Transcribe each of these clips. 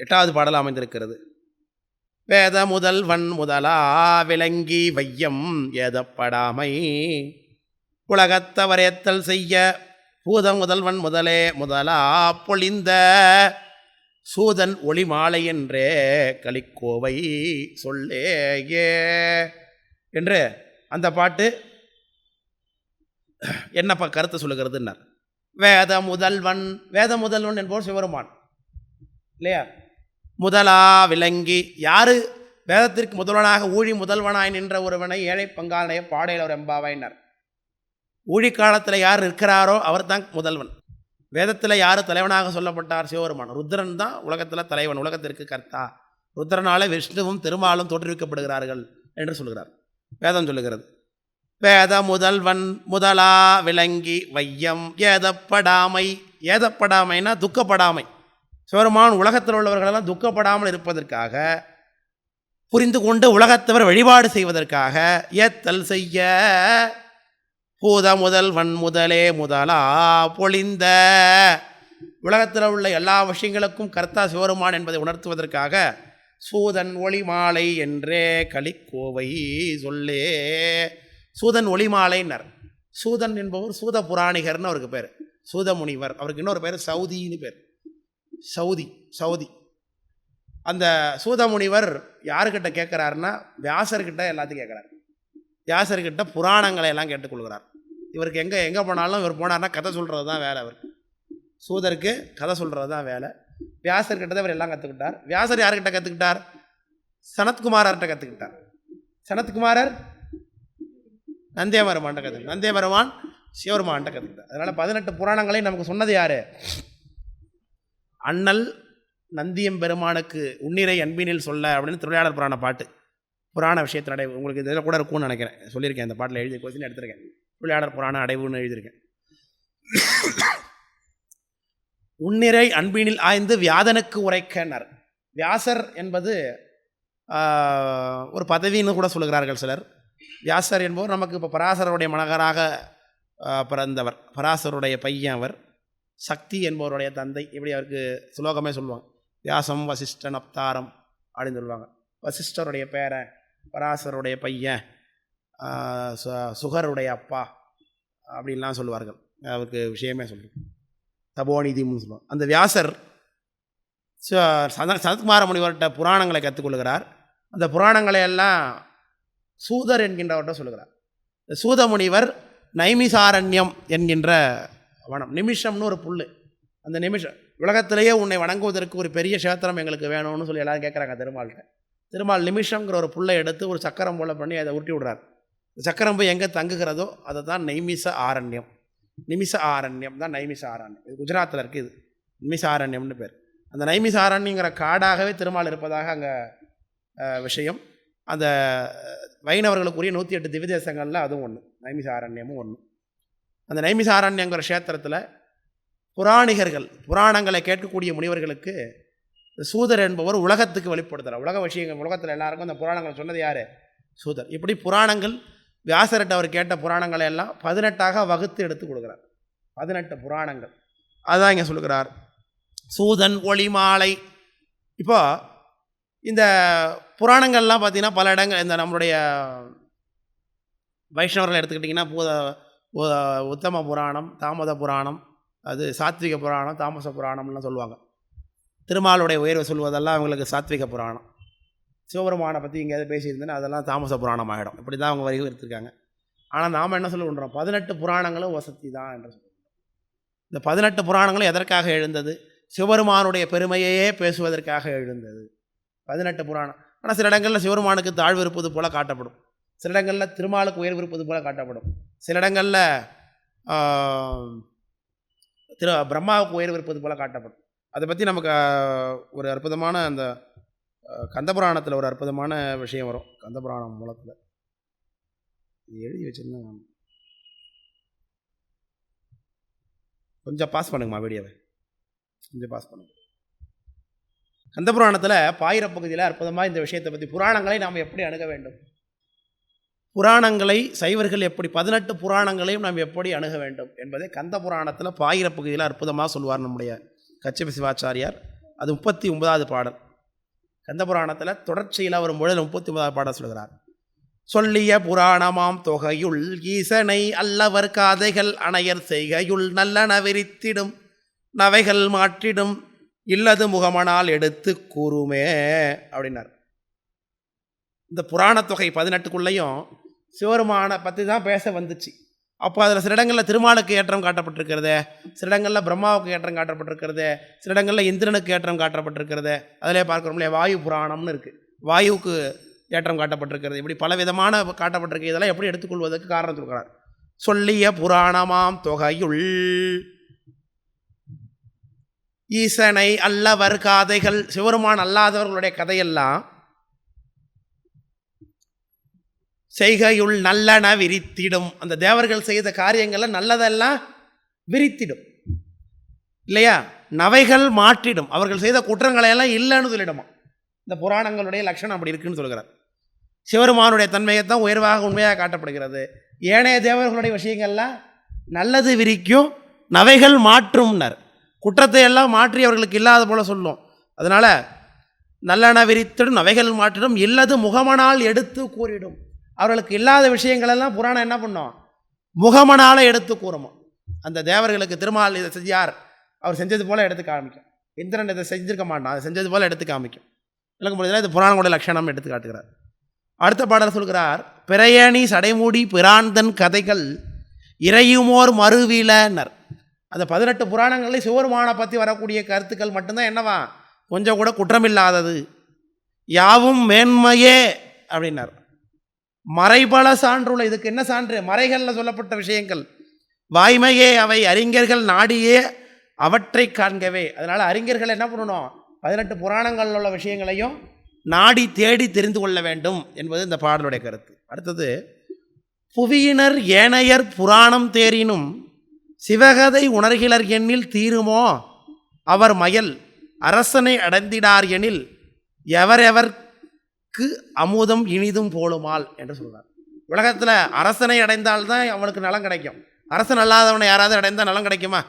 எட்டாவது பாடல் அமைந்திருக்கிறது. வேத முதல்வன் முதலா விளங்கி வையம் ஏதப்படாமை. உலகத்தவரேத்தல் செய்ய பூத முதல்வன் முதலே முதலா பொழிந்த சூதன் ஒளி மாலை என்றே கலிக்கோவை சொல்லேயே. என்று அந்த பாட்டு என்னப்பா கருத்தை சொல்லுகிறதுன்னார். வேத முதல்வன் வேத முதல்வன் என்பவர் சிவருமான் இல்லையா? முதலா விளங்கி யாரு வேதத்திற்கு முதல்வனாக ஊழி முதல்வனாய் நின்ற ஒருவனை ஏழை பங்காளனைய பாடையில் ஒரு எம்பாவாயினார் ஊழி காலத்தில் யார் இருக்கிறாரோ அவர் தான் முதல்வன். வேதத்தில் யார் தலைவனாக சொல்லப்பட்டார்? சிவபெருமான். ருத்ரன் தான் உலகத்தில் தலைவன் உலகத்திற்கு கர்த்தா. ருத்ரனால விஷ்ணுவும் திருமாலும் தோற்றுவிக்கப்படுகிறார்கள் என்று சொல்கிறார். வேதம் சொல்லுகிறது. வேத முதல்வன் முதலா விளங்கி வையம் ஏதப்படாமை ஏதப்படாமைனா துக்கப்படாமை. சிவருமான் உலகத்தில் உள்ளவர்களெல்லாம் துக்கப்படாமல் இருப்பதற்காக புரிந்து கொண்டு உலகத்தவர் வழிபாடு செய்வதற்காக ஏத்தல் செய்ய பூத முதல் வன் முதலே முதலா பொழிந்த. உலகத்தில் உள்ள எல்லா விஷயங்களுக்கும் கர்த்தா சிவருமான் என்பதை உணர்த்துவதற்காக சூதன் ஒளி மாலை என்றே களிக்கோவை சொல்லே. சூதன் ஒளிமாலைனர் சூதன் என்பவர் சூத புராணிகர்னு அவருக்கு பேர். சூத முனிவர் அவருக்கு இன்னொரு பேர் சவுதின்னு பேர். சவுதி சவுதி. அந்த சூதமுனிவர் யாருக்கிட்ட கேட்குறாருன்னா வியாசர்கிட்ட எல்லாத்தையும் கேட்குறாரு. வியாசர்கிட்ட புராணங்களை எல்லாம் கேட்டுக்கொள்கிறார். இவருக்கு எங்கே எங்கே போனாலும் இவர் போனார்னா கதை சொல்கிறது தான் வேலை அவருக்கு சூதருக்கு கதை சொல்கிறது தான் வேலை. வியாசர்கிட்ட தான் இவர் எல்லாம் கற்றுக்கிட்டார் வியாசர் யார்கிட்ட கற்றுக்கிட்டார் சனத்குமாரர்கிட்ட கற்றுக்கிட்டார் சனத்குமாரர் நந்தியமரமான்ட்ட கற்றுக்கிட்டார் நந்தியமரமான் சிவருமான்ட்ட கற்றுக்கிட்டார் அதனால் பதினெட்டு புராணங்களையும் நமக்கு சொன்னது யார்? அண்ணல் நந்தியம் பெருமானுக்கு உன்னிரை அன்பினில் சொல்ல அப்படின்னு திருவிளையாடல் புராண பாட்டு. புராண விஷயத்தில் அடைவு. உங்களுக்கு இதில் கூட இருக்கும்னு நினைக்கிறேன். சொல்லியிருக்கேன். அந்த பாட்டில் எழுதி கொஸ்டின் எடுத்திருக்கேன். திருவிளையாடல் புராண அடைவுன்னு எழுதியிருக்கேன். உன்னிறை அன்பினில் ஆய்ந்து வியாதனுக்கு உரைக்கனர். வியாசர் என்பது ஒரு பதவின்னு கூட சொல்லுகிறார்கள் சிலர். வியாசர் என்பவர் நமக்கு இப்போ பராசரருடைய மனகராக பிறந்தவர். பராசருடைய பையன் அவர். சக்தி என்பவருடைய தந்தை இப்படி அவருக்கு சுலோகமே சொல்லுவாங்க. வியாசம் வசிஷ்டன் அப்தாரம் அப்படின்னு சொல்லுவாங்க. வசிஷ்டருடைய பேரன் பராசருடைய பையன் சு- சுகருடைய அப்பா அப்படின்லாம் சொல்லுவார்கள். அவருக்கு விஷயமே சொல்லுவோம் தபோநிதிம்னு சொல்லுவாங்க. அந்த வியாசர் ச- சத சனத்குமார முனிவர்கிட்ட புராணங்களை கற்றுக்கொள்கிறார். அந்த புராணங்களை எல்லாம் சூதர் என்கின்றவர்கிட்ட சொல்லுகிறார். இந்த சூத முனிவர் நைமிசாரண்யம் என்கின்ற வனம் நிமிஷம்னு ஒரு புல் அந்த நிமிஷம். உலகத்திலேயே உன்னை வணங்குவதற்கு ஒரு பெரிய சேத்திரம் எங்களுக்கு வேணும்னு சொல்லி எல்லாரும் கேட்குறாங்க திருமால்கிட்ட. திருமால் நிமிஷங்கிற ஒரு புல்லை எடுத்து ஒரு சக்கரம் போல பண்ணி அதை உருட்டி விடுறார். சக்கரம் போய் எங்கே தங்குகிறதோ அதை தான் நைமிச ஆரண்யம். நிமிஷ ஆரண்யம் தான் நைமிஷ ஆரண்யம். இது குஜராத்தில் இருக்குது இது. நிமிஷ ஆரண்யம்னு பேர். அந்த நைமிஷ ஆரண்யங்கிற காடாகவே திருமால் இருப்பதாக அங்கே விஷயம். அந்த வைணவர்களுக்குரிய நூற்றி எட்டு திவ்யதேசங்களில் அதுவும் ஒன்று நைமிஷ ஆரண்யமும் ஒன்று அந்த நைமிசாரண்யங்கிற க்ஷேத்திரத்தில் புராணிகர்கள் புராணங்களை கேட்கக்கூடிய முனிவர்களுக்கு சூதர் என்பவர் உலகத்துக்கு வெளிப்படுத்துகிறார் உலக விஷயங்கள் உலகத்தில் எல்லாருக்கும் அந்த புராணங்களை சொன்னது யார்? சூதர். இப்படி புராணங்கள் வியாசர்கிட்ட அவர் கேட்ட புராணங்களை எல்லாம் பதினெட்டாக வகுத்து எடுத்து கொடுக்குறார். பதினெட்டு புராணங்கள். அதுதான் இங்கே சொல்லுகிறார். சூதன் ஒளி மாலை. இப்போ இந்த புராணங்கள்லாம் பார்த்திங்கன்னா பல இடங்கள் இந்த நம்மளுடைய வைஷ்ணவர்கள் எடுத்துக்கிட்டிங்கன்னா பூத உத்தம புராணம் தாமத புராணம் அது சாத்விக புராணம் தாமச புராணம்லாம் சொல்லுவாங்க. திருமாலுடைய உயர்வை சொல்வதெல்லாம் அவங்களுக்கு சாத்விக புராணம். சிவபெருமானை பற்றி எங்கேயாவது பேசியிருந்தேன்னா அதெல்லாம் தாமச புராணம் ஆகிடும் இப்படி தான் அவங்க வரைக்கும் எடுத்திருக்காங்க ஆனால் நாம் என்ன சொல்ல சொல்லுன்றோம் பதினெட்டு புராணங்களும் வசதி தான் என்று சொல்லுவோம் இந்த பதினெட்டு புராணங்களும் எதற்காக எழுந்தது? சிவபெருமானுடைய பெருமையையே பேசுவதற்காக எழுந்தது. பதினெட்டு புராணம். ஆனால் சில இடங்களில் சிவபெருமானுக்கு தாழ்வு இருப்பது போல காட்டப்படும். சில இடங்களில் திருமாலுக்கு உயர்வு இருப்பது போல காட்டப்படும். சில இடங்களில் திரு பிரம்மாவுக்கு உயர்வு இருப்பது போல் காட்டப்படும். அதை பற்றி நமக்கு ஒரு அற்புதமான அந்த கந்தபுராணத்தில் ஒரு அற்புதமான விஷயம் வரும். கந்தபுராணம் மூலத்தில். எழுதி வச்சுருந்தேன் கொஞ்சம் பாஸ் பண்ணுங்கம்மா வீடியோவை கொஞ்சம் பாஸ் பண்ணுங்க. கந்தபுராணத்தில் பாயிர பகுதியில் அற்புதமாக இந்த விஷயத்தை பற்றி புராணங்களை நாம் எப்படி அணுக வேண்டும்? புராணங்களை சைவர்கள் எப்படி பதினெட்டு புராணங்களையும் நாம் எப்படி அணுக வேண்டும் என்பதை கந்த புராணத்தில் பாயிர பகுதியில் அற்புதமாக சொல்வார் நம்முடைய கச்சப சிவாச்சாரியார். அது முப்பத்தி ஒன்பதாவது பாடல். கந்த புராணத்தில் தொடர்ச்சியில் வரும் பொழுது முப்பத்தி ஒன்பதாவது பாடல் சொல்கிறார் சொல்லிய புராணமாம் தொகையுள் ஈசனை அல்லவர் காதைகள் அணையர் செய்கையுள் நல்லன விரித்திடும் நவைகள் மாற்றிடும் இல்லது முகமனால் எடுத்து கூறுமே அப்படின்னார். இந்த புராணத் தொகை பதினெட்டுக்குள்ளேயும் சிவருமான பற்றி தான் பேச வந்துச்சு. அப்போ அதில் சில இடங்களில் திருமாலுக்கு ஏற்றம் காட்டப்பட்டிருக்கிறது சில இடங்களில் பிரம்மாவுக்கு ஏற்றம் காட்டப்பட்டிருக்கிறது சில இடங்களில் இந்திரனுக்கு ஏற்றம் காட்டப்பட்டிருக்கிறது அதிலே பார்க்குறோம் இல்லையா வாயு புராணம்னு இருக்குது வாயுவுக்கு ஏற்றம் காட்டப்பட்டிருக்கிறது. இப்படி பல விதமான காட்டப்பட்டிருக்கு. இதெல்லாம் எப்படி எடுத்துக்கொள்வதற்கு காரணம் சொல்கிறார் சொல்லிய புராணமாம் தொகையுள். ஈசனை அல்லவர் காதைகள் சிவருமான் அல்லாதவர்களுடைய கதையெல்லாம் செய்கையுள் நல்லன விரித்திடும். அந்த தேவர்கள் செய்த காரியங்களை நல்லதெல்லாம் விரித்திடும். இல்லையா? நவைகள் மாற்றிடும். அவர்கள் செய்த குற்றங்களை எல்லாம் இல்லைன்னு சொல்லிடுமா. இந்த புராணங்களுடைய லட்சணம் அப்படி இருக்குன்னு சொல்கிறார். சிவருமானுடைய தன்மையைத்தான் உயர்வாக உண்மையாக காட்டப்படுகிறது. ஏனைய தேவர்களுடைய விஷயங்கள்லாம் நல்லது விரிக்கும் நவைகள் மாற்றும்னர். குற்றத்தை எல்லாம் மாற்றி அவர்களுக்கு இல்லாத போல சொல்லும். அதனால் நல்லன விரித்திடும் நவைகள் மாற்றிடும் இல்லது முகமனால் எடுத்து கூறிடும். அவர்களுக்கு இல்லாத விஷயங்களெல்லாம் புராணம் என்ன பண்ணும்? முகமனால் எடுத்து கூறுமா. அந்த தேவர்களுக்கு திருமால் இதை செஞ்சார். அவர் செஞ்சது போல் எடுத்து காமிக்கும். இந்திரன் இதை செஞ்சிருக்க மாட்டான். அதை செஞ்சது போல் எடுத்து காமிக்கும். விளக்க முடியல இது புராணங்களுடைய லட்சணம் எடுத்து காட்டுகிறார். அடுத்த பாடல் சொல்கிறார் பிரயணி சடைமூடி பிராந்தன் கதைகள் இறையுமோர் மறுவிலனர். அந்த பதினெட்டு புராணங்களில் சிவருமானை பற்றி வரக்கூடிய கருத்துக்கள் மட்டும்தான் என்னவா? கொஞ்சம் கூட குற்றமில்லாதது. யாவும் மேன்மையே அப்படின்னார். மறைபல சான்றுள்ள இதுக்கு என்ன சான்று? மறைகளில் சொல்லப்பட்ட விஷயங்கள். வாய்மையே அவை அறிஞர்கள் நாடியே அவற்றை காண்கவே. அதனால் அறிஞர்கள் என்ன பண்ணணும்? பதினெட்டு புராணங்களில் உள்ள விஷயங்களையும் நாடி தேடி தெரிந்து கொள்ள வேண்டும் என்பது இந்த பாடலுடைய கருத்து. அடுத்தது புவியினர் ஏனையர் புராணம் தேறினும் சிவகதை உணர்கிலர் எண்ணில் தீருமோ? அவர் மயல் அரசனை அடைந்திடார் எனில் எவரெவர் அரசனுக்கு அமுதம் இனிதும் போலுமால் என்று சொல்கிறார் உலகத்தில் அரசனை அடைந்தால்தான் அவனுக்கு நலம் கிடைக்கும். அரசன் அல்லாதவனை யாராவது அடைந்தால் நலம் கிடைக்குமா?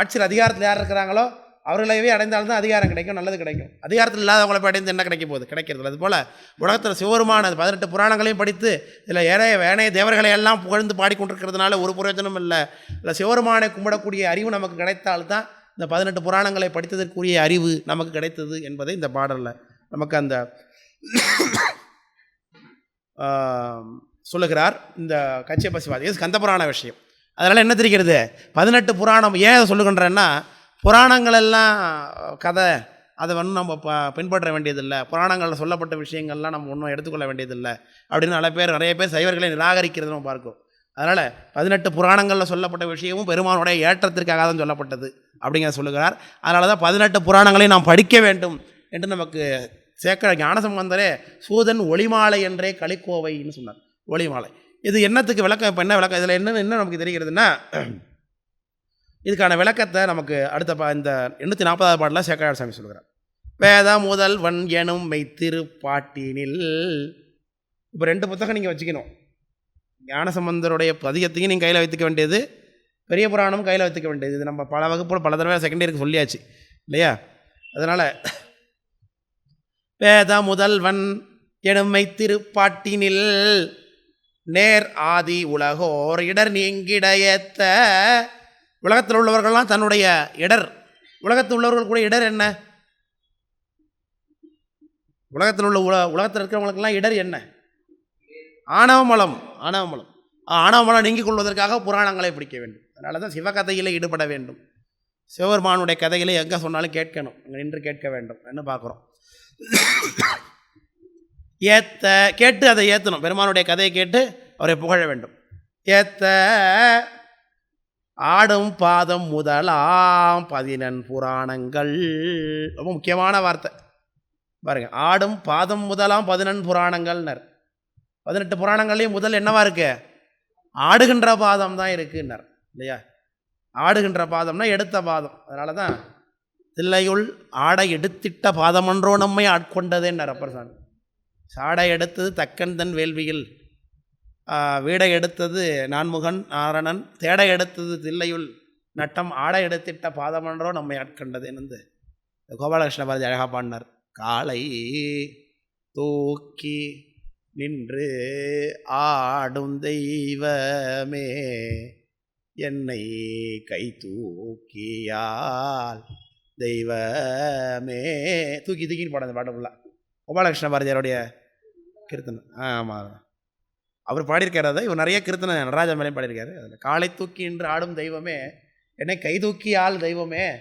ஆட்சியில் அதிகாரத்தில் யார் இருக்கிறாங்களோ அவர்களைவே அடைந்தால்தான் அதிகாரம் கிடைக்கும் நல்லது கிடைக்கும். அதிகாரத்தில் இல்லாதவங்களை போய் அடைந்து என்ன கிடைக்க போகுது? கிடைக்கிறது அதுபோல் உலகத்தில் சிவருமான பதினெட்டு புராணங்களையும் படித்து இதில் ஏனைய ஏனைய தேவர்களை எல்லாம் புகழ்ந்து பாடிக்கொண்டிருக்கிறதுனால ஒரு பிரயோஜனம் இல்லை. இல்லை சிவருமானை கும்பிடக்கூடிய அறிவு நமக்கு கிடைத்தால்தான் இந்த பதினெட்டு புராணங்களை படித்ததற்குரிய அறிவு நமக்கு கிடைத்தது என்பதை இந்த பாடலில் நமக்கு அந்த சொல்லுகிறார் இந்த கச்சியப்பசிவாதி இது ஸ்கந்த புராண விஷயம். அதனால் என்ன தெரிகிறது? பதினெட்டு புராணம் ஏன் அதை சொல்லுகின்றேன்னா புராணங்களெல்லாம் கதை அதை வந்து நம்ம ப பின்பற்ற வேண்டியதில்லை. புராணங்களில் சொல்லப்பட்ட விஷயங்கள்லாம் நம்ம ஒன்றும் எடுத்துக்கொள்ள வேண்டியதில்லை. அப்படின்னு நிறைய பேர் நிறைய பேர் சைவர்களை நிராகரிக்கிறது நம்ம பார்க்கும் அதனால் பதினெட்டு புராணங்களில் சொல்லப்பட்ட விஷயமும் பெருமானுடைய ஏற்றத்திற்காக தான் சொல்லப்பட்டது அப்படிங்கிறத சொல்லுகிறார். அதனால தான் பதினெட்டு புராணங்களையும் நாம் படிக்க வேண்டும் என்று நமக்கு சேக்கர ஞானசம்பந்தரே சூதன் ஒளிமாலை என்றே கலிக்கோவைன்னு சொன்னார். ஒளிமாலை. இது என்னத்துக்கு விளக்கம்? இப்போ என்ன விளக்கம்? இதில் என்ன என்ன நமக்கு தெரிகிறதுனா இதுக்கான விளக்கத்தை நமக்கு அடுத்த பா இந்த எண்ணூற்றி நாற்பதாவது பாட்டில் சேக்கரார் சாமி சொல்கிறார் வேத முதல் வன் எனும் மெய்த்திருப்பாட்டினில் இப்போ ரெண்டு புத்தகம் நீங்கள் வச்சுக்கணும். ஞானசம்பந்தருடைய பதிகத்தையும் நீங்கள் கையில் வைத்துக்க வேண்டியது பெரிய புராணமும் கையில் வைத்துக்க வேண்டியது. இது நம்ம பல வகுப்பில் பல தடவை செகண்ட் இயருக்கு சொல்லியாச்சு. இல்லையா? அதனால் வேத முதல்வன் எனுமை திருப்பாட்டினில் நேர் ஆதி உலகோர் இடர் நீங்கிடையத்த உலகத்தில் உள்ளவர்கள்லாம் தன்னுடைய இடர். உலகத்தில் உள்ளவர்கள் கூட இடர் என்ன? உலகத்தில் உள்ள உல உலகத்தில் இருக்கிறவங்களுக்கெல்லாம் இடர் என்ன? ஆணவமலம் ஆணவமலம். ஆணவமலம் நீங்கிக் கொள்வதற்காக புராணங்களை பிடிக்க வேண்டும். அதனால தான் சிவகதையில் ஈடுபட வேண்டும். சிவபெருமானுடைய கதைகளை எங்கே சொன்னாலும் கேட்கணும். அங்கே நின்று கேட்க வேண்டும். என்று பார்க்குறோம். ஏத்த கேட்டு அதை ஏற்றணும் பெருமானுடைய கதையை கேட்டு அவரை புகழ வேண்டும். ஏத்த ஆடும் பாதம் முதலாம் பதினெண் புராணங்கள். ரொம்ப முக்கியமான வார்த்தை. பாருங்கள் ஆடும் பாதம் முதலாம் பதினெண் புராணங்கள்னர். பதினெட்டு புராணங்கள்லேயும் முதல் என்னவா இருக்கு? ஆடுகின்ற பாதம் தான் இருக்குன்னர் இல்லையா? ஆடுகின்ற பாதம்னா எடுத்த பாதம். அதனால தான் தில்லையுள் ஆடை எடுத்திட்ட பாதமன்றோ நம்மை ஆட்கொண்டதேன்னர் அப்பர் சாமி சாடை எடுத்தது தக்கன் தன் வேள்வியில். வீடை எடுத்தது நான்முகன் நாரணன். தேடை எடுத்தது தில்லையுள் நட்டம் ஆடை எடுத்திட்ட பாதமன்றோ நம்மை ஆட்கொண்டதேன்னு கோபாலகிருஷ்ண பாரதி அழகா பாடினார். காலை தூக்கி நின்று ஆடும் தெய்வமே என்னை கை தூக்கியால் தெய்வமே. தூக்கி தூக்கின்னு பாடம் அந்த பாட்டு ஃபுல்லாக கோபாலகிருஷ்ண பாரதியாருடைய கீர்த்தனை ஆமாம் அவர் பாடியிருக்காரு அதை. இவர் நிறைய கீர்த்தனை நடராஜா மேலேயும் பாடியிருக்காரு. அதில் காலை தூக்கி என்று ஆடும் தெய்வமே. என்னை கை தூக்கி ஆள் தெய்வமே.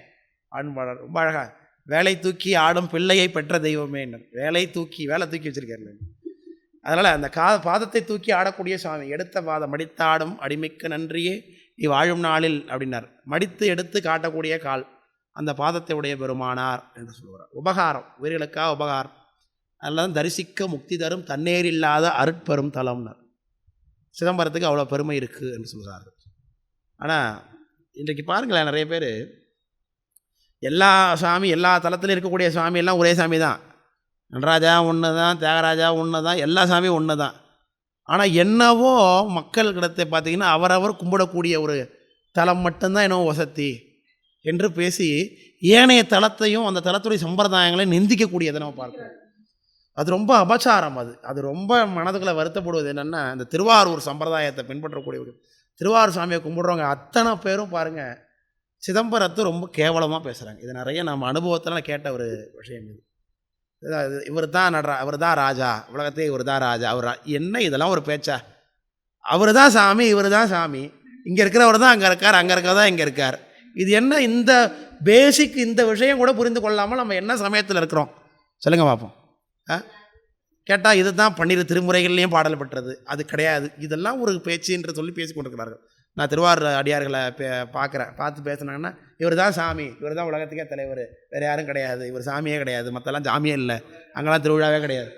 ஆடும் பாடல் ரொம்ப அழகா. வேலை தூக்கி ஆடும் பிள்ளையை பெற்ற தெய்வமே வேலை தூக்கி வேலை தூக்கி வச்சிருக்காரு அதனால் அந்த கா பாதத்தை தூக்கி ஆடக்கூடிய சுவாமி எடுத்த பாதம் மடித்தாடும் அடிமைக்கு நன்றியே. நீ வாழும் நாளில் அப்படின்னார். மடித்து எடுத்து காட்டக்கூடிய கால். அந்த பாதத்தை உடைய பெருமானார் என்று சொல்கிறார் உபகாரம் உயிர்களுக்காக உபகாரம். அதெல்லாம் தரிசிக்க முக்தி தரும் தண்ணீர் இல்லாத அருட்பெரும் தலம்னர். சிதம்பரத்துக்கு அவ்வளோ பெருமை இருக்குது என்று சொல்கிறார்கள் ஆனால் இன்றைக்கு பாருங்களேன் நிறைய பேர் எல்லா சாமி எல்லா தலத்திலும் இருக்கக்கூடிய சாமி எல்லாம் ஒரே சாமி தான். நடராஜா ஒன்று தான் தியாகராஜா ஒன்று தான் எல்லா சாமியும் ஒன்று தான் ஆனால் என்னவோ மக்கள் கிடத்தை பார்த்திங்கன்னா அவரவர் கும்பிடக்கூடிய ஒரு தலம் மட்டும்தான் என்னவோ வசதி. என்று பேசி ஏனைய தளத்தையும் அந்த தளத்துடைய சம்பிரதாயங்களையும் நிந்திக்கக்கூடியதை நம்ம பார்க்கிறோம். அது ரொம்ப அபச்சாரம் அது. அது ரொம்ப மனதுக்குள்ள வருத்தப்படுவது என்னென்னா இந்த திருவாரூர் சம்பிரதாயத்தை பின்பற்றக்கூடிய ஒரு திருவாரூர் சாமியை கும்பிடுறவங்க அத்தனை பேரும் பாருங்கள் சிதம்பரத்தை ரொம்ப கேவலமாக பேசுகிறாங்க இது நிறைய நம்ம அனுபவத்தில் கேட்ட ஒரு விஷயம் இது. இவர் தான் நடரா அவர் தான் ராஜா உலகத்தையே இவர் தான் ராஜா அவர் என்ன இதெல்லாம் ஒரு பேச்சா? அவர் தான் சாமி இவர் தான் சாமி. இங்கே இருக்கிறவர் தான் அங்கே இருக்கார் அங்கே இருக்கிறதா இங்கே இருக்கார். இது என்ன இந்த பேசிக் இந்த விஷயம் கூட புரிந்து கொள்ளாமல் நம்ம என்ன சமயத்தில் இருக்கிறோம்? சொல்லுங்கள் பார்ப்போம் ஆ? கேட்டால் இதுதான் பன்னிரு திருமுறைகள்லேயும் பாடல் பெற்றது. அது கிடையாது. இதெல்லாம் ஒரு பேச்சு என்று சொல்லி பேசி கொண்டிருக்கிறார்கள் நான் திருவாரூர் அடியார்களை பே பார்க்குறேன். பார்த்து பேசுனாங்கன்னா இவர் தான் சாமி. இவர் தான் உலகத்துக்கே தலைவர். வேறு யாரும் கிடையாது. இவர் சாமியே கிடையாது. மற்றெல்லாம் சாமியே இல்லை. அங்கெல்லாம் திருவிழாவே கிடையாது.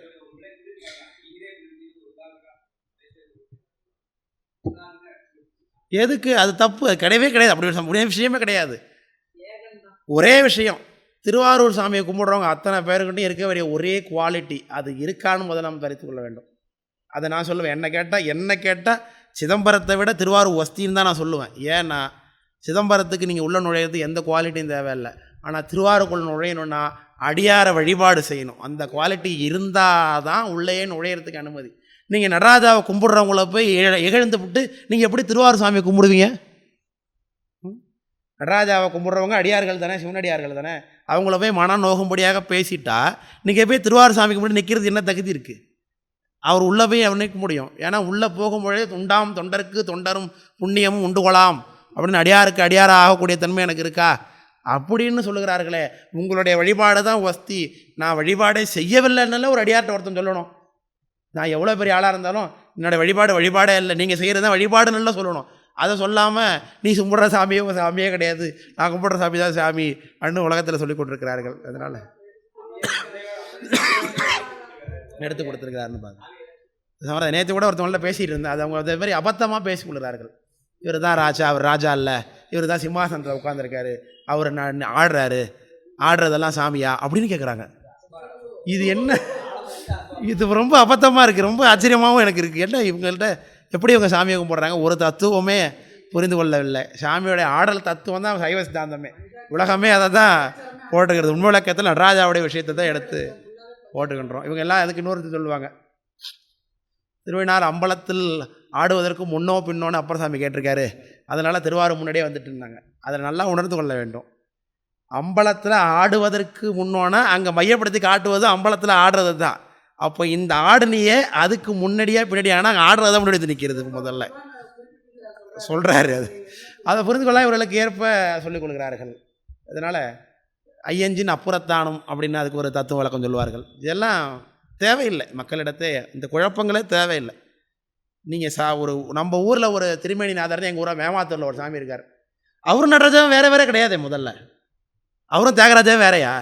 எதுக்கு? அது தப்பு. அது கிடையவே கிடையாது. அப்படி ஒரு விஷயமே கிடையாது. ஒரே விஷயம். திருவாரூர் சாமியை கும்பிடுறவங்க அத்தனை பேருக்கிட்டையும் இருக்க வேண்டிய ஒரே குவாலிட்டி அது இருக்கான்னு முதல்ல நம்ம தரித்து கொள்ள வேண்டும். அதை நான் சொல்லுவேன். என்ன கேட்டால் என்ன கேட்டால் சிதம்பரத்தை விட திருவாரூர் வஸ்தின்னு தான் நான் சொல்லுவேன். ஏன்னா சிதம்பரத்துக்கு நீங்கள் உள்ள நுழையிறது எந்த குவாலிட்டியும் தேவையில்லை. ஆனால் திருவாரூருக்குள்ள நுழையணும்னா அடியார வழிபாடு செய்யணும். அந்த குவாலிட்டி இருந்தால் தான் உள்ளேயே நுழையிறதுக்கு அனுமதி. நீங்கள் நடராஜாவை கும்பிட்றவங்கள போய் இகழ்ந்து விட்டு நீங்கள் எப்படி திருவாரூர் சாமியை கும்பிடுவீங்க? ம்? நடராஜாவை கும்பிட்றவங்க அடியார்கள் தானே சிவனடியார்கள் தானே. அவங்கள போய் மன நோகும்படியாக பேசிட்டா நீங்கள் போய் திருவாரூர் சாமி கும்பிட்டு நிற்கிறது என்ன தகுதி இருக்குது அவர் உள்ளே போய் அவர் நிற்க முடியும். ஏன்னா உள்ளே போகும்பொழுதே துண்டாம் தொண்டருக்கு தொண்டரும் புண்ணியமும் உண்டு கொள்ளலாம் அப்படின்னு அடியாருக்கு அடியாராக ஆகக்கூடிய தன்மை எனக்கு இருக்கா? அப்படின்னு சொல்லுகிறார்களே. உங்களுடைய வழிபாடு தான் வஸ்தி. நான் வழிபாடே செய்யவில்லைன்னால ஒரு அடியார்கிட்ட ஒருத்தன் சொல்லணும். நான் எவ்வளோ பெரிய ஆளாக இருந்தாலும் என்னோடய வழிபாடு வழிபாடே இல்லை. நீங்கள் செய்கிறது தான் வழிபாடுன்னு சொல்லணும். அதை சொல்லாமல் நீ கும்பிட்ற சாமியே உங்கள் சாமியே கிடையாது. நான் கும்பிட்ற சாமி தான் சாமி அப்படின்னு உலகத்தில் சொல்லி கொண்டிருக்கிறார்கள் அதனால் எடுத்து கொடுத்துருக்கிறாருன்னு பாருங்க. நேற்று கூட ஒருத்தவங்கள பேசிகிட்டு இருந்தேன். அது அவங்க அதே மாதிரி அபத்தமாக பேசிக்கொள்கிறார்கள் இவர் தான் ராஜா அவர் ராஜா இல்லை. இவர் தான் சிம்மாசனத்தில் உட்காந்துருக்காரு அவர் நான் ஆடுறாரு. ஆடுறதெல்லாம் சாமியா? அப்படின்னு கேட்குறாங்க இது என்ன இது ரொம்ப அபத்தமாக இருக்குது ரொம்ப ஆச்சரியமாகவும் எனக்கு இருக்குது என்ன இவங்கள்ட்ட எப்படி இவங்க சாமியை கும்பிட்றாங்க? ஒரு தத்துவமே புரிந்து கொள்ளவில்லை. சாமியோடைய ஆடல் தத்துவம் தான் சைவ சித்தாந்தமே உலகமே அதை தான் போட்டுக்கிறது. உண்மை விளக்கத்தில் நடராஜாவுடைய விஷயத்தை தான் எடுத்து போட்டுக்கின்றோம். இவங்க எல்லாம் அதுக்கு இன்னொருத்தர் சொல்லுவாங்க. திருவிழார் அம்பலத்தில் ஆடுவதற்கு முன்னோ பின்னோன்னு அப்பர் சாமி கேட்டிருக்காரு. அதனால் திருவாரூர் முன்னாடியே வந்துட்டு இருந்தாங்க. அதை நல்லா உணர்ந்து கொள்ள வேண்டும். அம்பலத்தில் ஆடுவதற்கு முன்னோன்னா அங்கே மையப்படுத்தி காட்டுவது அம்பலத்தில் ஆடுறது தான் அப்போ இந்த ஆடுனியே அதுக்கு முன்னாடியே பின்னாடி ஆனால் அங்கே ஆடுறது தான் முன்னாடி வந்து நிற்கிறது முதல்ல. சொல்கிறாரு அது. அதை புரிந்து கொள்ள இவர்களுக்கு ஏற்ப சொல்லிக் கொள்கிறார்கள். அதனால் ஐயஞ்சின் அப்புறத்தானம் அப்படின்னு அதுக்கு ஒரு தத்துவ வழக்கம் சொல்லுவார்கள். இதெல்லாம் தேவையில்லை. மக்களிடத்தே இந்த குழப்பங்களே தேவையில்லை. நீங்கள் சா ஒரு நம்ம ஊரில் ஒரு திருமேனிநாதர்னு எங்கள் ஊராக மேமாத்தூரில் ஒரு சாமி இருக்கார். அவர் நடுறதும் வேறு வேறு கிடையாது முதல்ல. அவரும் தியாகராஜாவே வேறையா?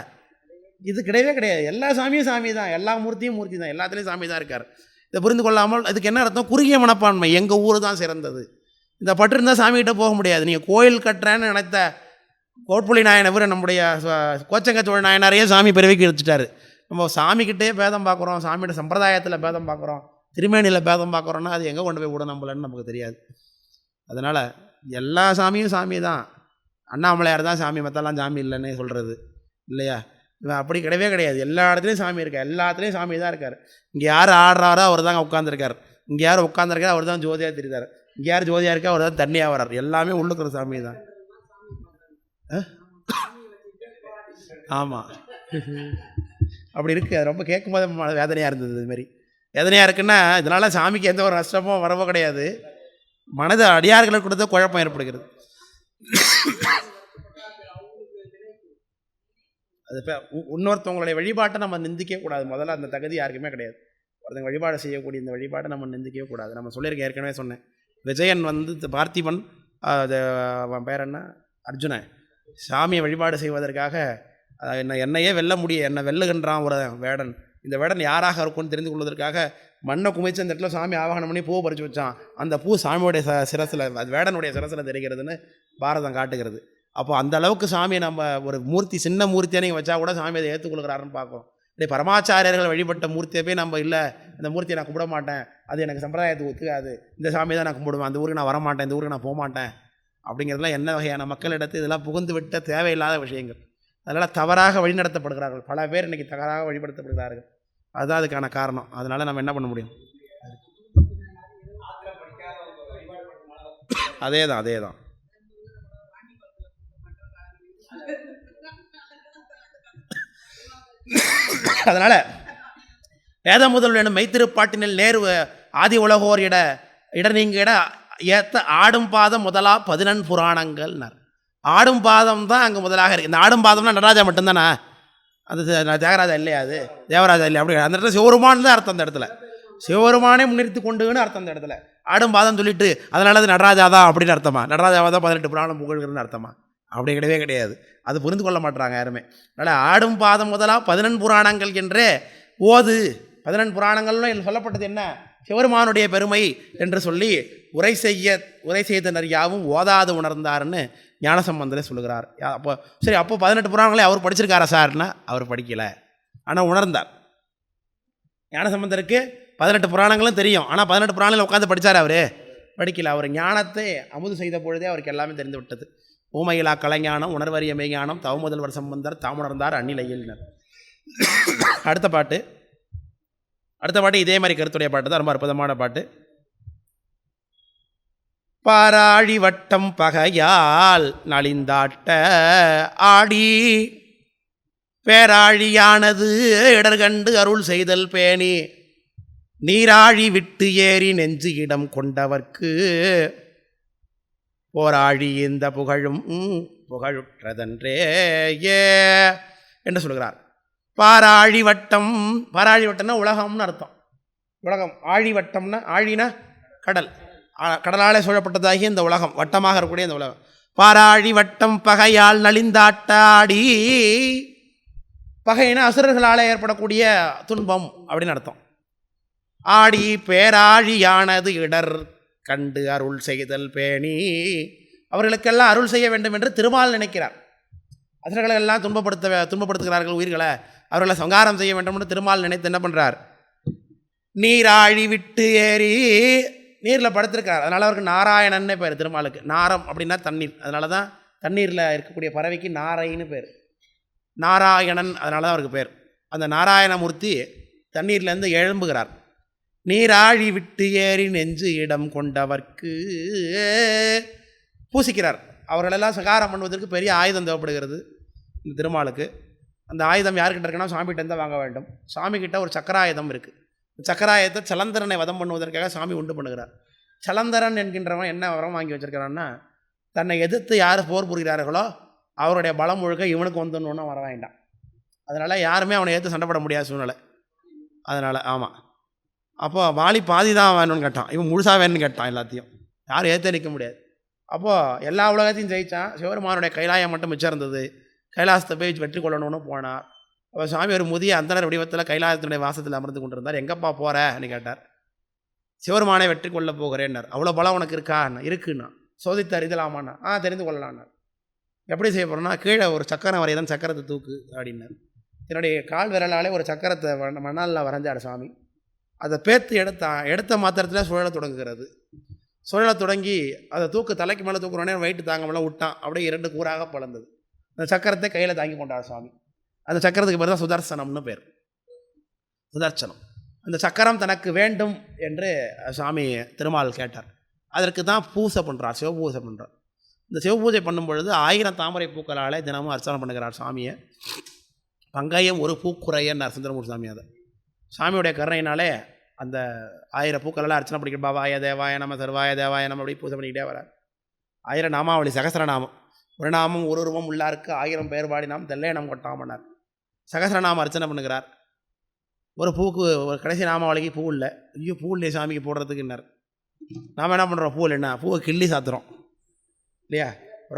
இது கிடையவே கிடையாது. எல்லா சாமியும் சாமி தான் எல்லா மூர்த்தியும் மூர்த்தி தான் எல்லாத்துலேயும் சாமி தான் இருக்கார். இதை புரிந்து கொள்ளாமல் அதுக்கு என்ன அர்த்தம்? குறுகிய மனப்பான்மை. எங்கள் ஊர் தான் சிறந்தது. இந்த பட்டு இருந்தால் சாமிகிட்ட போக முடியாது. நீங்கள் கோயில் கட்டுறேன்னு நினைத்த கோட்புலி நாயனவர் நம்முடைய கோச்சங்கச்சோழ சோழ நாயனாரையே சாமி பிறவிக்கு எடுத்துட்டாரு நம்ம சாமிக்கிட்டே பேதம் பார்க்குறோம். சாமியோட சம்பிரதாயத்தில் பேதம் பார்க்குறோம். திருமேனியில் பேதம் பார்க்குறோன்னா அது எங்கே கொண்டு போய் விட நம்மளன்னு நமக்கு தெரியாது. அதனால் எல்லா சாமியும் சாமி தான் அண்ணாமலையார் தான் சாமி மற்றெல்லாம் சாமி இல்லைன்னு சொல்கிறது இல்லையா? இவன் அப்படி கிடையவே கிடையாது. எல்லா இடத்துலையும் சாமி இருக்கார். எல்லாத்துலேயும் சாமி தான் இருக்கார். இங்கே யார் ஆடுறாரோ அவர் தாங்க உட்காந்துருக்கார் இங்கே யார் உட்காந்துருக்காரு அவர் தான் ஜோதியாக தெரியுறாரு. இங்கே யார் ஜோதியாக இருக்கா அவர் தான் தண்ணியாக வர்றார் எல்லாமே உள்ளுக்கிற சாமி தான். ஆமாம் அப்படி இருக்குது அது ரொம்ப கேட்கும்போது வேதனையாக இருந்தது இதுமாரி வேதனையாக இருக்குன்னா இதனால் சாமிக்கு எந்த ஒரு நஷ்டமோ வரவோ கிடையாது. மனது அடியார்களை கொடுத்த குழப்பம் ஏற்படுகிறது. அது இப்போ இன்னொருத்தவங்களுடைய வழிபாட்டை நம்ம நிந்திக்கவே கூடாது. முதல்ல அந்த தகுதி யாருக்குமே கிடையாது. ஒருத்தங்க வழிபாடு செய்யக்கூடிய இந்த வழிபாட்டை நம்ம நிந்திக்கவே கூடாது. நம்ம சொல்லியிருக்கேன் ஏற்கனவே சொன்னேன். விஜயன் வந்து பார்த்திபன் அது அவன் பேர் என்ன? அர்ஜுனன். சாமியை வழிபாடு செய்வதற்காக என்ன என்னை என்னையே வெல்ல முடியும் என்னை வெல்லுகின்றான் ஒரு வேடன். இந்த வேடன் யாராக இருக்கும்னு தெரிந்து கொள்வதற்காக மண்ணை குமிச்சு அந்த இடத்துல சாமி ஆவாகனம் பண்ணி பூ பறித்து வச்சான். அந்த பூ சாமியோடைய ச சிரசில் அது வேடனுடைய சிரசில் தெரிகிறதுன்னு பாரதம் காட்டுகிறது. அப்போ அந்த அளவுக்கு சாமியை நம்ம ஒரு மூர்த்தி சின்ன மூர்த்தியை நீங்கள் வச்சா கூட சாமி அதை ஏற்றுக்கொள்கிறாருன்னு பார்க்கும் இப்படி பரமாச்சாரியர்கள் வழிபட்ட மூர்த்தியை போய் நம்ம இல்லை. இந்த மூர்த்தியை நான் கும்பிட மாட்டேன். அது எனக்கு சம்பிரதாயத்துக்கு ஒத்துக்காது. இந்த சாமியை தான் நான் கும்பிடுவேன். அந்த ஊருக்கு நான் வர மாட்டேன் இந்த ஊருக்கு நான் போக மாட்டேன் அப்படிங்கிறதுலாம் என்ன வகையான மக்களிடத்து இதெல்லாம் புகுந்து விட்ட தேவையில்லாத விஷயங்கள். அதனால் தவறாக வழிநடத்தப்படுகிறார்கள். பல பேர் இன்றைக்கி தவறாக வழிபடுத்தப்படுகிறார்கள். அதுதான் அதுக்கான காரணம். அதனால் நம்ம என்ன பண்ண முடியும்? அதே தான் அதே தான் அதனால் வேத முதல் எனும் மைத்திருப்பாட்டினில் நேரு ஆதி உலகோர் இட இட நீங்கள் இட ஏத்த ஆடும் பாதம் முதலாக பதினெண் புராணங்கள்னார். ஆடும் பாதம் தான் அங்கே முதலாக இருக்குது இந்த ஆடும் பாதம்னா நடராஜா மட்டும்தானே? அது தியாகராஜா இல்லையா அது? தேவராஜா இல்லையா? அப்படி அந்த இடத்துல சிவபெருமான் தான் அர்த்தம் அந்த இடத்துல. சிவபெருமானே முன்னிறுத்தி கொண்டுன்னு அர்த்தம் அந்த இடத்துல. ஆடும் பாதம் சொல்லிட்டு அதனால அது நடராஜா தான் அப்படின்னு அர்த்தமா? நடராஜாவை தான் பதினெட்டு புராணம் புகழ்கிறன்னு அர்த்தமா? அப்படி கிடையவே கிடையாது. அது புரிந்து கொள்ள மாட்டுறாங்க யாருமே. அதனால் ஆடும் பாதம் முதலாக பதினெண் புராணங்கள் என்றே ஓது. பதினெண் புராணங்கள்னு எனக்கு சொல்லப்பட்டது என்ன? சிவருமானுடைய பெருமை என்று சொல்லி உரை செய்ய உரை செய்தனர் யாவும் ஓதாது உணர்ந்தாருன்னு ஞானசம்பந்தரே சொல்லுகிறார். யா- அப்போ சரி அப்போ பதினெட்டு புராணங்களே அவர் படிச்சிருக்காரா சார்னா அவர் படிக்கலை. ஆனால் உணர்ந்தார். ஞானசம்பந்தருக்கு பதினெட்டு புராணங்களும் தெரியும். ஆனால் பதினெட்டு புராணங்களில் உட்காந்து படித்தார் அவர்? படிக்கல. அவர் ஞானத்தை அமுது செய்த பொழுதே அவருக்கு எல்லாமே தெரிந்து விட்டது. ஊமையிலா கலைஞானம் உணர்வறிய மெய்ஞானம் தவமுதல்வர் சம்பந்தர் தாமுணர்ந்தார் அந்நிலையினர். அடுத்த பாட்டு. அடுத்த பாட்டு இதே மாதிரி கருத்துடைய பாட்டு தான் ரொம்ப அற்புதமான பாட்டு. பாராழி வட்டம் பகையால் நலிந்தாட்ட ஆடி பேராழியானது இடர்கண்டு அருள் செய்தல் பேணி நீராழி விட்டு ஏறி நெஞ்சு இடம் கொண்டவர்க்கு போராழி இந்த புகழும் புகழுற்றதன்றே ஏ என்று சொல்கிறார். பாராழி வட்டம் பாராழி வட்டம்னா உலகம்னு அர்த்தம். உலகம் ஆழி வட்டம்னா ஆழினா கடல். ஆ- கடலாலே சூழப்பட்டதாகி இந்த உலகம் வட்டமாக இருக்கக்கூடிய இந்த உலகம். பாராழி வட்டம் பகையால் நலிந்தாட்டாடி பகைனா அசுரர்களால் ஏற்படக்கூடிய துன்பம் அப்படின்னு அர்த்தம். ஆடி பேராழியானது இடர். கண்டு அருள் செய்தல் பேணி. அவர்களுக்கெல்லாம் அருள் செய்ய வேண்டும் என்று திருமால் நினைக்கிறார். அசுரர்களை எல்லாம் துன்பப்படுத்த துன்பப்படுத்துகிறார்கள் உயிர்களை. அவர்களை சங்காரம் செய்ய வேண்டும் என்று திருமால் நினைத்து என்ன பண்ணுறார் நீராழி விட்டு ஏறி நீரில் படுத்திருக்கார் அதனால் அவருக்கு நாராயணன்னு பேர் திருமாலுக்கு. நாரம் அப்படின்னா தண்ணீர். அதனால தான் தண்ணீரில் இருக்கக்கூடிய பறவைக்கு நாரைன்னு பேர். நாராயணன் அதனால தான் அவருக்கு பேர். அந்த நாராயணமூர்த்தி தண்ணீர்லேருந்து எழும்புகிறார். நீராழி விட்டு ஏறி நெஞ்சு இடம் கொண்டவர்க்கு. பூசிக்கிறார். அவர்களெல்லாம் சகாரம் பண்ணுவதற்கு பெரிய ஆயுதம் தேவைப்படுகிறது. இந்த திருமாலுக்கு. அந்த ஆயுதம் யாருக்கிட்ட இருக்குன்னா சாமிகிட்ட இருந்து வாங்க வேண்டும். சாமிகிட்ட ஒரு சக்கராயுதம் இருக்குது சக்கராயத்தை சலந்தரனை வதம் பண்ணுவதற்காக சாமி உண்டு பண்ணுகிறார். சலந்தரன் என்கின்றவன் என்ன வரம் வாங்கி வச்சிருக்கிறான்னா தன்னை எதிர்த்து யார் போர் புரிகிறார்களோ அவருடைய பலம் முழுக்க இவனுக்கு வந்துடணுன்னு வர வேண்டாம். அதனால் யாருமே அவனை ஏற்று சண்டைப்பட முடியாத சூழ்நிலை. அதனால் ஆமாம் அப்போ வாலி பாதி தான் வேணும்னு கேட்டான். இவன் முழுசாக வேணும்னு கேட்டான் எல்லாத்தையும். யாரும் ஏற்ற நிற்க முடியாது. அப்போது எல்லா உலகத்தையும் ஜெயித்தான் சிவபெருமானுடைய கைலாயம் மட்டும் மிச்சம் இருந்தது கைலாசத்தை போய் வெற்றி கொள்ளணும்னு போனார். அப்போ சாமி ஒரு முதிய அந்தனர் வடிவத்தில் கைலாயத்தினுடைய வாசத்தில் அமர்ந்து கொண்டிருந்தார். எங்கப்பா போகிறன்னு கேட்டார். சிவருமானை வெற்றி கொள்ள போகிறேன்னார். அவ்வளோ பலம் உனக்கு இருக்கா? இருக்குன்னா சோதித்து அறிதலாமான்னா ஆ தெரிந்து கொள்ளலான்னார் எப்படி செய்ய போகிறோம்னா கீழே ஒரு சக்கரம் வரைதான் சக்கரத்தை தூக்கு அப்படின்னார். என்னுடைய கால் விரலாலே ஒரு சக்கரத்தை வ- மணாலில் வரைஞ்சார் சாமி. அதை பேத்து எடுத்தான் எடுத்த மாத்திரத்தில் சுழல தொடங்குகிறது. சுழல தொடங்கி அதை தூக்கு தலைக்கு மேலே தூக்குறோடனே வயிற்று தாங்காமலாம் விட்டான். அப்படியே இரண்டு கூறாக பழந்தது அந்த சக்கரத்தை கையில் தாங்கி கொண்டார் சாமி அந்த சக்கரத்துக்கு பேர் தான் சுதர்சனம்னு பேர். சுதர்சனம். அந்த சக்கரம் தனக்கு வேண்டும் என்று சுவாமி திருமால் கேட்டார். அதற்கு தான் பூசை பண்ணுறார் சிவபூசை பண்ணுறார் இந்த சிவபூஜை பண்ணும் பொழுது ஆயிரம் தாமரை பூக்களால் தினமும் அர்ச்சனை பண்ணுகிறார் சாமியை பங்காயம் ஒரு பூக்குறையன்னார் சுந்தரமூர் சாமி அதை. சாமியுடைய கருணையினாலே அந்த ஆயிரம் பூக்களெல்லாம் அர்ச்சனை பண்ணிக்கிட்டு பாவாய தேவாய நம சர்வாய தேவாய நம்ம அப்படி பூஜை பண்ணிக்கிட்டே வரார். ஆயிரம் நாமாவளி சகசரநாமம் ஒரு நாமம் ஒரு உருவம் உள்ளாருக்கு ஆயிரம் பேர் பாடி நாம் தெல்லையனம் கொட்டாமனார் சகசரநாமம் அர்ச்சனை பண்ணுகிறார். ஒரு பூக்கு ஒரு கடைசி நாமாவளிக்கு பூ இல்லை. ஐயோ பூ இல்லையே சாமிக்கு போடுறதுக்குன்னார். நாம் என்ன பண்ணுறோம் பூ இல்லைன்னா பூவை கிள்ளி சாத்துறோம். இல்லையா?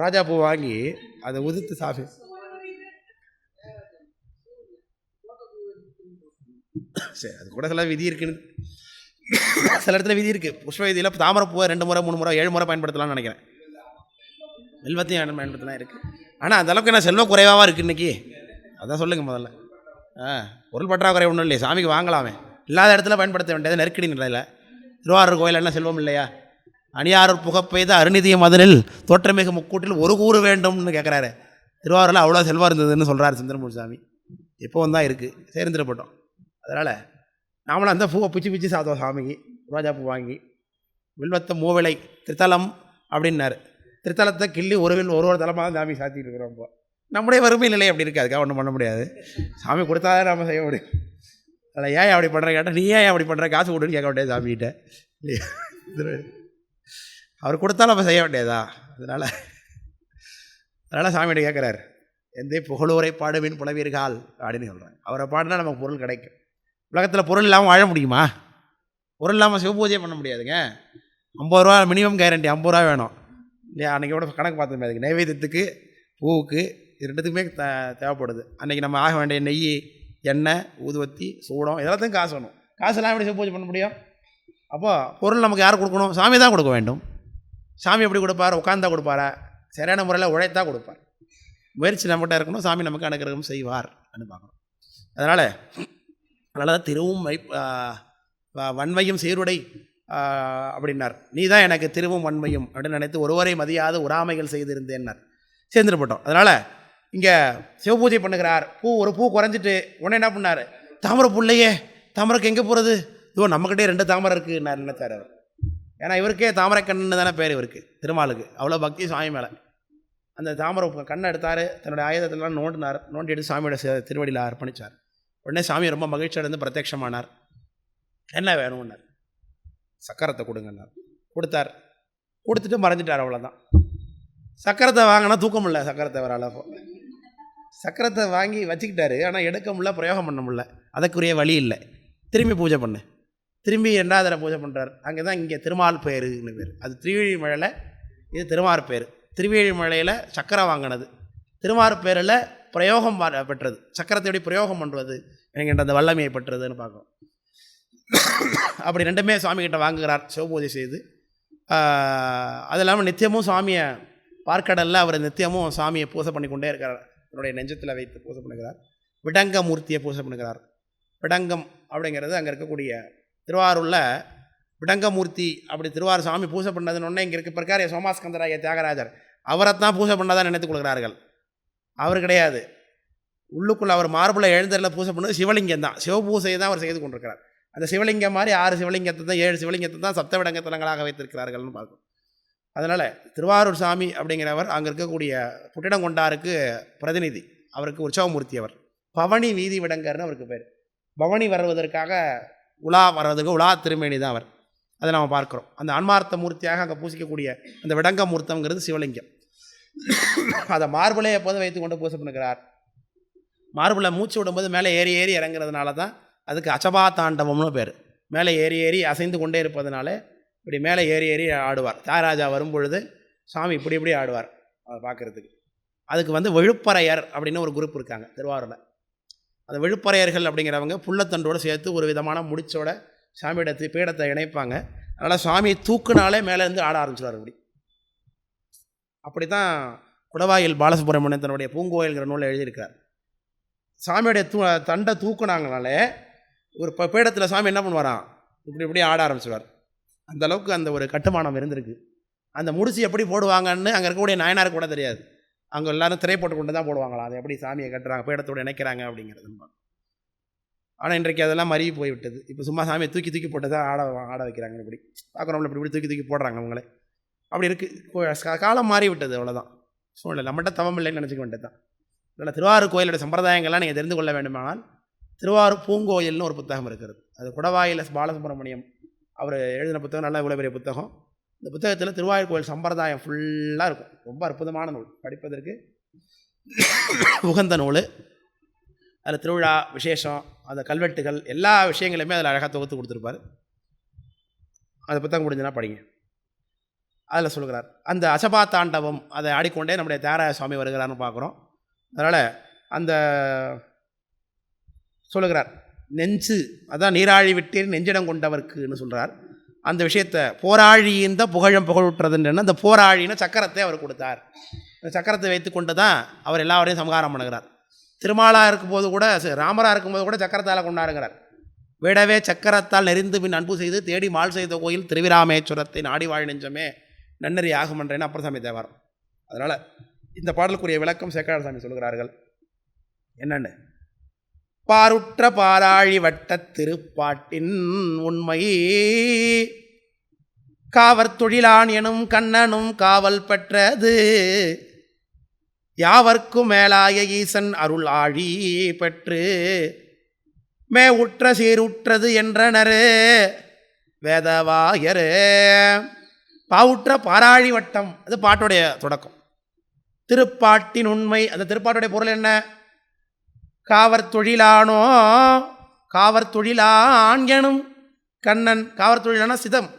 ராஜா பூ வாங்கி அதை உதிர்த்து சாப்பி சரி அது கூட சில விதி இருக்குன்னு. சில இடத்துல விதி இருக்குது புஷ்ப விதியில் தாமரை பூவை ரெண்டு முறை மூணு முறை ஏழு முறை பயன்படுத்தலாம்னு நினைக்கிறேன். வெல்வத்தையும் பயன்படுத்தலாம் இருக்குது ஆனால் அந்த அளவுக்கு என்ன செல்வம் குறைவாக இருக்குது இன்றைக்கி அதான் சொல்லுங்கள் முதல்ல. ஆ பொருள் பற்றாக்குறை ஒன்றும் இல்லையே. சாமிக்கு வாங்கலாமே. இல்லாத இடத்துல பயன்படுத்த வேண்டியது நெருக்கடி நிலையில். திருவாரூர் கோயில் என்ன செல்வம் இல்லையா? அணியாரூர் புகப்பெய்த அருநிதிய மதனில் தோற்றமிகு முக்கூட்டில் ஒரு கூறு வேண்டும்னு கேட்குறாரு திருவாரூரில் அவ்வளோ செல்வம் இருந்ததுன்னு சொல்கிறாரு சுந்தரமூர் சாமி. இப்போவும் தான் இருக்குது சேர்ந்துடப்பட்டோம் அதனால் நாமளும் அந்த பூவை பிச்சு பிச்சு சாத்தோம் சாமிக்கு ரோஜா பூ வாங்கி. வில்வத்த மூவிலை திருத்தலம் அப்படின்னாரு. திருத்தலத்தை கிள்ளி ஒரு வில் ஒரு ஒரு தலமாக தான் சாமி சாத்திட்டு இருக்கிறோம் இப்போ. நம்முடைய வறுமை நிலை அப்படி இருக்குது அதுக்காக ஒன்றும் பண்ண முடியாது. சாமி கொடுத்தாதான் நம்ம செய்ய முடியும். அதில் ஏன் அப்படி பண்ணுற கேட்டால் நீ ஏன் அப்படி பண்ணுற காசு கொடுன்னு கேட்க வேண்டியது சாமிகிட்ட. இல்லையா? அவர் கொடுத்தாலும் நம்ம செய்ய வேண்டியதா? அதனால் அதனால் சாமிகிட்ட கேட்குறாரு எந்த புகழூரை பாடுவின் புலவீர்கள் அப்படின்னு சொல்கிறாங்க அவரை பாடினா நமக்கு பொருள் கிடைக்கும். உலகத்தில் பொருள் இல்லாமல் வாழ முடியுமா? பொருள் இல்லாமல் சிவபூஜை பண்ண முடியாதுங்க. ஐம்பது ரூபா மினிமம் கேரண்டி ஐம்பது ரூபா வேணும். இல்லையா? அன்றைக்கி கூட கணக்கு பார்த்துமே அதுக்கு நைவேத்தியத்துக்கு பூவுக்கு இது ரெண்டுத்துக்குமே த தேவைப்படுது. அன்றைக்கி நம்ம ஆக வேண்டிய நெய் எண்ணெய் ஊதுவத்தி சூடம் இதெல்லாத்தையும் காசு வேணும். காசு எல்லாம் எப்படி சிவபூஜை பண்ண முடியும்? அப்போ பொருள் நமக்கு யார் கொடுக்கணும்? சாமி தான் கொடுக்க வேண்டும். சாமி எப்படி கொடுப்பார்? உட்காந்தா கொடுப்பாரா? சரியான முறையில் உழைத்தா கொடுப்பார். முயற்சி நம்மகிட்ட இருக்கணும் சாமி நமக்கு அனுக்கிரகம் செய்வார் அப்படின்னு பார்க்கணும். அதனால் அதனால தான் திருவும் வை வன்மையும் சீருடை அப்படின்னார். நீ தான் எனக்கு திருவும் வன்மையும் அப்படின்னு நினைத்து ஒருவரை மதியாத உராமைகள் செய்திருந்தேன்னார். சேர்ந்துருப்பட்டோம் அதனால் இங்கே சிவபூஜை பண்ணுகிறார். பூ ஒரு பூ குறைஞ்சிட்டு உடனே என்ன பண்ணார்? தாமரை பிள்ளையே தாமரைக்கு எங்கே போகிறது இதோ நம்மக்கிட்டே ரெண்டு தாமரை இருக்குது நான் நினைச்சார் அவர். ஏன்னா இவருக்கே தாமரை கண்ணு தானே பேர் இவருக்கு திருமாலுக்கு. அவ்வளோ பக்தி சாமி மேலே. அந்த தாமரை கண்ணை எடுத்தார். தன்னுடைய ஆயுதத்திலாம் நோண்டினார். நோண்டி எடுத்து சாமியோட திருவடியில் அர்ப்பணித்தார் உடனே சாமி ரொம்ப மகிழ்ச்சி அடைந்து பிரத்யட்சமானார் என்ன வேணும்னார் சக்கரத்தை கொடுங்கன்னார் கொடுத்தார். கொடுத்துட்டு மறைஞ்சிட்டார் அவ்வளோதான் சக்கரத்தை வாங்கினா தூக்கம் இல்லை சக்கரத்தை வர அளவு. சக்கரத்தை வாங்கி வச்சுக்கிட்டாரு ஆனால் எடுக்க முடியல பிரயோகம் பண்ண முடியல. அதற்குரிய வழி இல்லை. திரும்பி பூஜை பண்ணு. திரும்பி ரெண்டாவது தடவை பூஜை பண்ணுறார் அங்கே தான் இங்கே திருமால் பேருன்னு பேர். அது திருவழிமழையில் இது திருமார் பேர். திருவேழிமலையில் சக்கரம் வாங்கினது. திருமார்பேரில் பிரயோகம் பெற்றது. சக்கரத்தை எப்படி பிரயோகம் பண்ணுறது என்கின்ற அந்த வல்லமையை பெற்றதுன்னு பார்க்குறோம் அப்படி ரெண்டுமே சுவாமிகிட்ட வாங்குகிறார். சிவபூஜை செய்து. அது இல்லாமல் நித்தியமும் சுவாமியை பார்க்கடலில் அவர் நித்தியமும் சாமியை பூசை பண்ணி கொண்டே இருக்கிறார். தன்னுடைய நெஞ்சத்தில் வைத்து பூசை பண்ணுகிறார். விடங்க மூர்த்தியை பூசை பண்ணுகிறார். விடங்கம் அப்படிங்கிறது அங்கே இருக்கக்கூடிய திருவாரூரில் விடங்கமூர்த்தி அப்படி திருவாரூர் சாமி பூஜை பண்ணதுன்னு இங்கே இருக்க பிரகாரிய சோமாஸ்கந்தராய தியாகராஜர் அவரைத்தான் பூஜை பண்ணாதான் நினைத்துக் கொள்கிறார்கள். அவர் கிடையாது. உள்ளுக்குள்ளே அவர் மார்பில் எழுந்தரில் பூஜை பண்ணது சிவலிங்கம் தான். சிவபூசையை தான் அவர் செய்து கொண்டிருக்கிறார். அந்த சிவலிங்கம் மாதிரி ஆறு சிவலிங்கத்தை தான் ஏழு சிவலிங்கத்தை தான் சப்தவிடங்கத்தலங்களாக வைத்திருக்கிறார்கள்னு பார்க்கும் அதனால் திருவாரூர் சாமி அப்படிங்கிறவர் அங்கே இருக்கக்கூடிய புட்டிடங்கொண்டாருக்கு பிரதிநிதி. அவருக்கு உற்சவமூர்த்தி அவர். பவனி வீதி விடங்கர்னு அவருக்கு பேர். பவனி வருவதற்காக உலா வர்றதுக்கு உலா திருமேனி தான் அவர். அதை நம்ம பார்க்குறோம். அந்த ஆன்மார்த்த மூர்த்தியாக அங்கே பூசிக்கக்கூடிய அந்த விடங்க மூர்த்தங்கிறது சிவலிங்கம். அதை மார்பிளை எப்போதும் வைத்து கொண்டு பூசை பண்ணுகிறார் மார்பிளை மூச்சு விடும்போது மேலே ஏறி ஏறி இறங்குறதுனால தான் அதுக்கு அச்சபா தாண்டவம்னு பேர். மேலே ஏறி ஏறி அசைந்து கொண்டே இருப்பதனால இப்படி மேலே ஏறி ஏறி ஆடுவார். தியாகராஜா வரும்பொழுது சாமி இப்படி இப்படி ஆடுவார் அதை பார்க்குறதுக்கு. அதுக்கு வந்து விழுப்பறையர் அப்படின்னு ஒரு குரூப் இருக்காங்க திருவாரூரில். அந்த விழுப்பறையர்கள் அப்படிங்கிறவங்க புள்ளத்தண்டோடு சேர்த்து ஒரு விதமான முடிச்சோட சாமியோட பீடத்தை இணைப்பாங்க. அதனால் சாமியை தூக்குனாலே மேலேருந்து ஆட ஆரம்பிச்சிடுவார் இப்படி. அப்படி தான் குடவாயில் பாலசுப்ரமணியன் தன்னுடைய பூங்கோயில்கிற நூலில் எழுதியிருக்கார் சாமியோடைய தூ தண்டை தூக்குனாங்கனாலே ஒரு இப்போ பீடத்தில் சாமி என்ன பண்ணுவாராம்? இப்படி இப்படி ஆட ஆரம்பிச்சுவார் அந்த அளவுக்கு அந்த ஒரு கட்டுமானம் இருந்திருக்கு. அந்த முடிச்சு எப்படி போடுவாங்கன்னு அங்கே இருக்கக்கூடிய நாயனாருக்கு கூட தெரியாது. அங்கே எல்லாரும் திரை போட்டு கொண்டு தான் போடுவாங்களாம் அதை எப்படி சாமியை கட்டுறாங்க பீடத்தோடு இணைக்கிறாங்க அப்படிங்கிறது. ஆனால் இன்றைக்கு அதெல்லாம் மருவி போய்விட்டது. இப்போ சும்மா சாமியை தூக்கி தூக்கி போட்டு தான் ஆட ஆட வைக்கிறாங்க இப்படி. பார்க்குறவங்கள இப்படி இப்படி தூக்கி தூக்கி போடுறாங்க அவங்களே. அப்படி இருக்குது காலம் மாறிவிட்டது அவ்வளோதான் சூழ்நிலை. நம்மகிட்ட தவம் இல்லைன்னு நினச்சிக்க வேண்டியது தான் அதனால் திருவாரூர் கோயிலோட சம்பிரதாயங்கள்லாம் நீங்கள் தெரிந்து கொள்ள வேண்டுமானால் திருவாரூர் பூங்கோயில்னு ஒரு புத்தகம் இருக்கிறது. அது குடவாயில் பாலசுப்ரமணியம் அவர் எழுதின புத்தகம் நல்ல இவ்வளோ பெரிய புத்தகம். இந்த புத்தகத்தில் திருவாரூர் கோயில் சம்பிரதாயம் ஃபுல்லாக இருக்கும். ரொம்ப அற்புதமான நூல். படிப்பதற்கு உகந்த நூல். அதில் திருவிழா விசேஷம் அந்த கல்வெட்டுகள் எல்லா விஷயங்களையுமே அதில் அழகாக தொகுத்து கொடுத்துருப்பார். அந்த புத்தகம் முடிஞ்சுன்னா படிங்க. அதில் சொல்கிறார். அந்த அசபா தாண்டவம் அதை ஆடிக்கொண்டே நம்முடைய தியாகராய சுவாமி வருகிறார்னு பார்க்குறோம். அதனால் அந்த சொல்லுகிறார் நெஞ்சு அதான் நீராழி விட்டீர் நெஞ்சிடம் கொண்டவர்க்குன்னு சொல்கிறார். அந்த விஷயத்தை போராழியின் தான் புகழம் புகழுற்றதுன்னு அந்த போராழின்னு சக்கரத்தை அவர் கொடுத்தார். அந்த சக்கரத்தை வைத்து கொண்டு தான் அவர் எல்லாவரையும் சமகாரம் பண்ணுகிறார். திருமாலாக இருக்கும்போது கூட ராமராக இருக்கும்போது கூட சக்கரத்தால் கொண்டாடுகிறார். விடவே சக்கரத்தால் நெறிந்து பின் அன்பு செய்து தேடி மால் செய்த கோயில் திருவிராமேஸ்வரத்தை நாடி வாழ் நெஞ்சமே நன்னறி ஆகும் என்றேன்னு அப்புறம் தேவாரம். அதனால் இந்த பாடலுக்குரிய விளக்கம் சேக்கராசாமி சொல்கிறார்கள் என்னென்னு? பாருற்ற பாராழி வட்டத் திருப்பாட்டின் உண்மை. காவற் தொழிலான் எனும் கண்ணனும் காவல் பெற்றது. யாவர்க்கும் மேலாய ஈசன் அருள் ஆழி பெற்று. மே உற்ற சீருற்றது என்றனரே வேதவாயரு. பாவுற்ற பாராழி வட்டம். அது பாட்டுடைய தொடக்கம். திருப்பாட்டின் உண்மை அந்த திருப்பாட்டுடைய பொருள் என்ன? காவர் தொழிலானோ காவர் தொழிலான் எனும் கண்ணன். காவர் தொழிலானா சிதம்.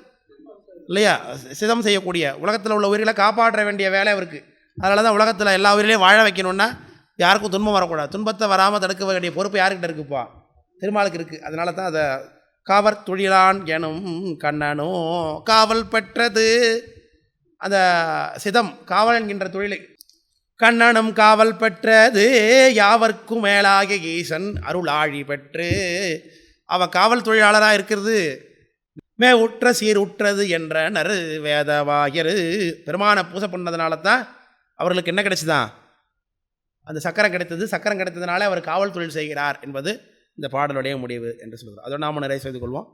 இல்லையா? சிதம் செய்யக்கூடிய. உலகத்தில் உள்ள உயிர்களை காப்பாற்ற வேண்டிய வேலை அவருக்கு. அதனால தான் உலகத்தில் எல்லா உயிரிலையும் வாழ வைக்கணும்னா யாருக்கும் துன்பம் வரக்கூடாது. துன்பத்தை வராமல் தடுக்க வேண்டிய பொறுப்பு யாருக்கிட்ட இருக்குப்பா? திருமாலுக்கு இருக்குது அதனால தான் அதை காவற் தொழிலான் எனும் கண்ணனோ காவல் பெற்றது. அந்த சிதம் காவல் என்கின்ற தொழிலை. கண்ணனும் காவல் பெற்றது யாவர்க்கும் மேலாகிய ஈசன் அருள் ஆழி பெற்று. அவன் காவல் தொழிலாளராக இருக்கிறது. மே உற்ற சீர் உற்றது என்ற நறு வேதவாயரு. பெருமான பூசை பண்ணதுனால தான் அவர்களுக்கு என்ன கிடைச்சிதான் அந்த சக்கரம் கிடைத்தது. சக்கரம் கிடைத்ததுனால அவர் காவல் தொழில் செய்கிறார் என்பது இந்த பாடலுடைய முடிவு என்று சொல்கிறார் அதோடு நாம் நிறைய செய்து கொள்வோம்.